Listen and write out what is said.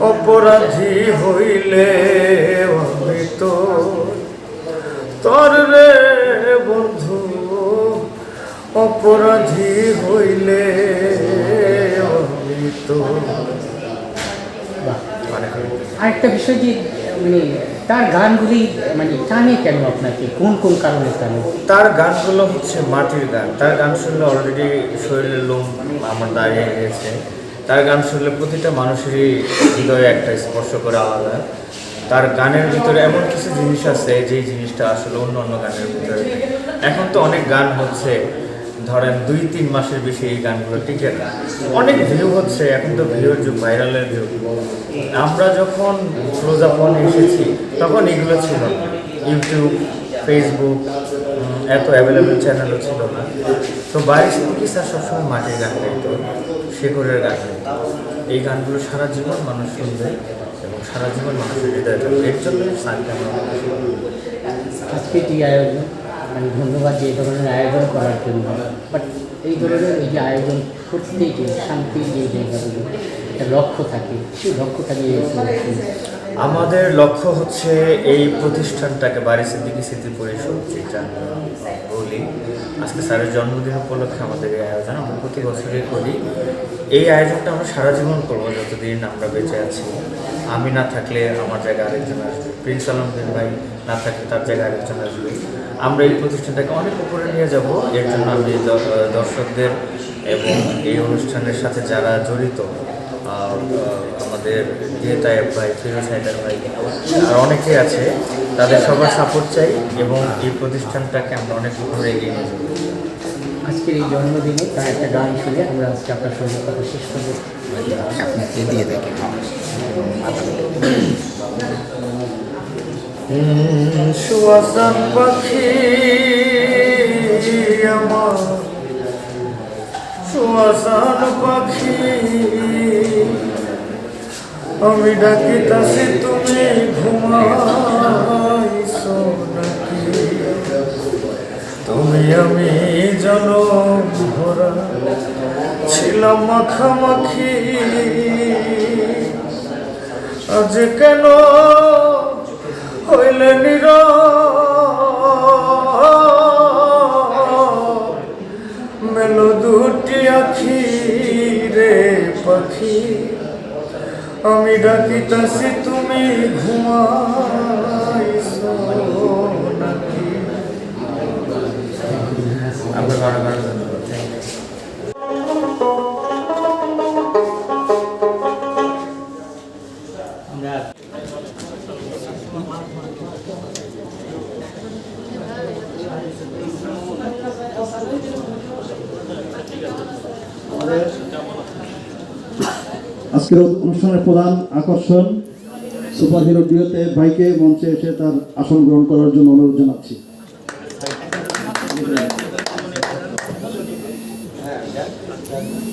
অপরাধী হইলে আমি তো তোর রে বন্ধু অপরাধী হইলে আমি তো আরেকটা বিষয় যে মানে তার গানগুলি মানে টানে কেন আপনাকে? কোন কোন কারণে টানে? তার গানগুলো হচ্ছে মাটির গান। তার গান শুনলে অলরেডি শরীরের লোম আমার দাঁড়িয়ে গিয়েছে তার গান শুনলে প্রতিটা মানুষেরই হৃদয়ে একটা স্পর্শ করে আলাদা। তার গানের ভিতরে এমন কিছু জিনিস আছে, যেই জিনিসটা আসলে অন্য অন্য গানের ভিতরে এখন তো অনেক গান হচ্ছে, ধরেন দুই তিন মাসের বেশি এই গানগুলো টিকে না। অনেক ভিউ হচ্ছে, এখন তো ভিউর যুগ, ভাইরালের ভিউ আমরা যখন ক্লোজ আপন এসেছি, তখন এগুলো ছিল না। ইউটিউব, ফেসবুক এত অ্যাভেলেবেল চ্যানেলও ছিল না। তো বাইরে থেকে স্যার সবসময় মাটির গান গাইতো, শেখরের গান গাইতো। এই গানগুলো সারা জীবন মানুষ শুনবে এবং সারা জীবন মানুষের হৃদয় থাকবে। এর জন্য স্যারকে আজকে যে আয়োজন? মানে ধন্যবাদ যে এই ধরনের আয়োজন করার জন্য। বাট এই ধরনের এই যে আয়োজন যে শান্তির যে জায়গাগুলো, একটা লক্ষ্য থাকে, সেই লক্ষ্যটা নিয়ে আমাদের লক্ষ্য হচ্ছে এই প্রতিষ্ঠানটাকে বাড়ি সিদ্দিকি স্মৃতি পরিষদ, যেটা বলি, আজকে স্যারের জন্মদিন উপলক্ষে আমাদের এই আয়োজন আমরা প্রতি বছরই করি। এই আয়োজনটা আমরা সারা জীবন করব, যতদিন আমরা বেঁচে আছি। আমি না থাকলে আমার জায়গায় আরেকজন আসবে। প্রিন্স আলমদিন ভাই না থাকলে তার জায়গায় আরেকজন আসবে। আমরা এই প্রতিষ্ঠানটাকে অনেক উপরে নিয়ে যাব। এর জন্য আমি দর্শকদের এবং এই অনুষ্ঠানের সাথে যারা জড়িত আমাদের ডিএতায়েব ভাই ফিরোজ হায়দার ভাই আর অনেকে আছে তাদের সবার সাপোর্ট চাই এবং এই প্রতিষ্ঠানটাকে আমরা অনেক উপরে এগিয়ে নিয়ে যাব। আজকের এই জন্মদিনে তার একটা গান শুনে আমরা আজকে আপনার সঙ্গে কথা শেষ করব। আপনাকে দিয়ে দেখি সুয়াসান পাখি আমার সুয়াসান পাখি, আমি ডাকিতাছি তুমি ঘুমাইছো নাকি তুমি আমি জনম ভরা ছিলাম মাখামাখি। আজ কেন হইলে নির মেলো দুটি আখি রে পাখি। আমি ডাকিতাছি তুমি ঘুমাইছো নাকি? ঘরে ধন্যবাদ আজকের অনুষ্ঠানের প্রধান আকর্ষণ সুপার হিরো ডিওতে ভাইকে মঞ্চে এসে তার আসন গ্রহণ করার জন্য অনুরোধ জানাচ্ছি। Thank